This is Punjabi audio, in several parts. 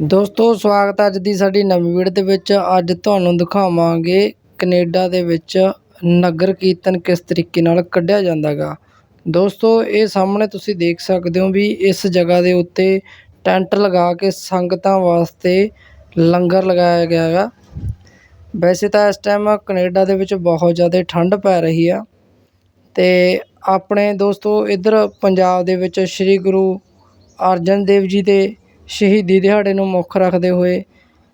ਦੋਸਤੋ, ਸਵਾਗਤ ਹੈ ਅੱਜ ਦੀ ਸਾਡੀ ਨਵੀਂ ਵੀਡੀਓ ਦੇ ਵਿੱਚ। ਅੱਜ ਤੁਹਾਨੂੰ ਦਿਖਾਵਾਂਗੇ ਕੈਨੇਡਾ ਦੇ ਵਿੱਚ ਨਗਰ ਕੀਰਤਨ ਕਿਸ ਤਰੀਕੇ ਨਾਲ ਕੱਢਿਆ ਜਾਂਦਾ ਗਾ ਦੋਸਤੋ, ਇਹ ਸਾਹਮਣੇ ਤੁਸੀਂ ਦੇਖ ਸਕਦੇ ਹੋ ਵੀ ਇਸ ਜਗ੍ਹਾ ਦੇ ਉੱਤੇ ਟੈਂਟ ਲਗਾ ਕੇ ਸੰਗਤਾਂ ਵਾਸਤੇ ਲੰਗਰ ਲਗਾਇਆ ਗਿਆ ਹੈਗਾ। ਵੈਸੇ ਤਾਂ ਇਸ ਟਾਈਮ ਕੈਨੇਡਾ ਦੇ ਵਿੱਚ ਬਹੁਤ ਜ਼ਿਆਦਾ ਠੰਡ ਪੈ ਰਹੀ ਆ। ਅਤੇ ਆਪਣੇ ਦੋਸਤੋ, ਇੱਧਰ ਪੰਜਾਬ ਦੇ ਵਿੱਚ ਸ਼੍ਰੀ ਗੁਰੂ ਅਰਜਨ ਦੇਵ ਜੀ ਦੇ ਸ਼ਹੀਦੀ ਦਿਹਾੜੇ ਨੂੰ ਮੁੱਖ ਰੱਖਦੇ ਹੋਏ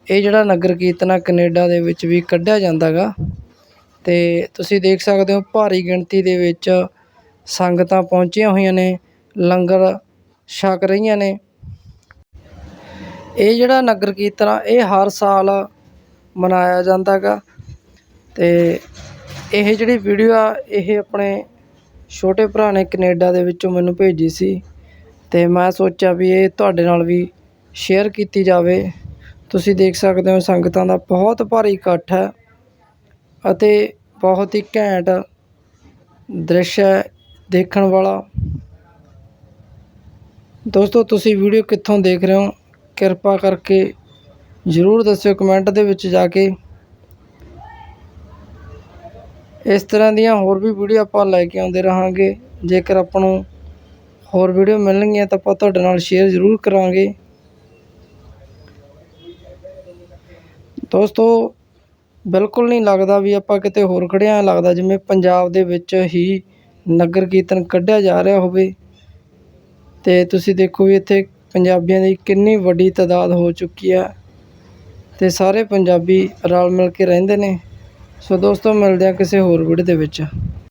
ਇਹ ਜਿਹੜਾ ਨਗਰ ਕੀਰਤਨ ਆ ਕਨੇਡਾ ਦੇ ਵਿੱਚ ਵੀ ਕੱਢਿਆ ਜਾਂਦਾ ਗਾ ਅਤੇ ਤੁਸੀਂ ਦੇਖ ਸਕਦੇ ਹੋ ਭਾਰੀ ਗਿਣਤੀ ਦੇ ਵਿੱਚ ਸੰਗਤਾਂ ਪਹੁੰਚੀਆਂ ਹੋਈਆਂ ਨੇ, ਲੰਗਰ ਛਕ ਰਹੀਆਂ ਨੇ। ਇਹ ਜਿਹੜਾ ਨਗਰ ਕੀਰਤਨ ਆ, ਇਹ ਹਰ ਸਾਲ ਮਨਾਇਆ ਜਾਂਦਾ ਗਾ ਅਤੇ ਇਹ ਜਿਹੜੀ ਵੀਡੀਓ ਆ, ਇਹ ਆਪਣੇ ਛੋਟੇ ਭਰਾ ਨੇ ਕੈਨੇਡਾ ਦੇ ਵਿੱਚੋਂ ਮੈਨੂੰ ਭੇਜੀ ਸੀ। ਅਤੇ ਮੈਂ ਸੋਚਿਆ ਵੀ ਇਹ ਤੁਹਾਡੇ ਨਾਲ ਵੀ ਸ਼ੇਅਰ ਕੀਤੀ ਜਾਵੇ, ਤੁਸੀਂ ਦੇਖ ਸਕਦੇ ਹੋ ਸੰਗਤਾਂ ਦਾ ਬਹੁਤ ਭਾਰੀ ਇਕੱਠ ਹੈ ਅਤੇ ਬਹੁਤ ਹੀ ਘੈਂਟ ਦ੍ਰਿਸ਼ ਹੈ ਦੇਖਣ ਵਾਲਾ। ਦੋਸਤੋ, ਤੁਸੀਂ ਵੀਡੀਓ ਕਿੱਥੋਂ ਦੇਖ ਰਹੇ ਹੋ? ਕਿਰਪਾ ਕਰਕੇ ਜ਼ਰੂਰ ਦੱਸਿਓ ਕਮੈਂਟ ਦੇ ਵਿੱਚ ਜਾ ਕੇ। ਇਸ ਤਰ੍ਹਾਂ ਦੀਆਂ ਹੋਰ ਵੀ ਵੀਡੀਓ ਆਪਾਂ ਲੈ ਕੇ ਆਉਂਦੇ ਰਹਾਂਗੇ। ਜੇਕਰ ਆਪਾਂ ਨੂੰ ਹੋਰ ਵੀਡੀਓ ਮਿਲਣਗੀਆਂ ਤਾਂ ਆਪਾਂ ਤੁਹਾਡੇ ਨਾਲ ਸ਼ੇਅਰ ਜ਼ਰੂਰ ਕਰਾਂਗੇ। ਦੋਸਤੋ, ਬਿਲਕੁਲ ਨਹੀਂ ਲੱਗਦਾ ਵੀ ਆਪਾਂ ਕਿਤੇ ਹੋਰ ਖੜ੍ਹੇ ਹਾਂ ਲੱਗਦਾ ਜਿਵੇਂ ਪੰਜਾਬ ਦੇ ਵਿੱਚ ਹੀ ਨਗਰ ਕੀਰਤਨ ਕੱਢਿਆ ਜਾ ਰਿਹਾ ਹੋਵੇ। ਅਤੇ ਤੁਸੀਂ ਦੇਖੋ ਵੀ ਇੱਥੇ ਪੰਜਾਬੀਆਂ ਦੀ ਕਿੰਨੀ ਵੱਡੀ ਤਾਦਾਦ ਹੋ ਚੁੱਕੀ ਹੈ ਅਤੇ ਸਾਰੇ ਪੰਜਾਬੀ ਰਲ ਮਿਲ ਕੇ ਰਹਿੰਦੇ ਨੇ। ਸੋ ਦੋਸਤੋ, ਮਿਲਦੇ ਹਾਂ ਕਿਸੇ ਹੋਰ ਵੀਡੀਓ ਦੇ ਵਿੱਚ।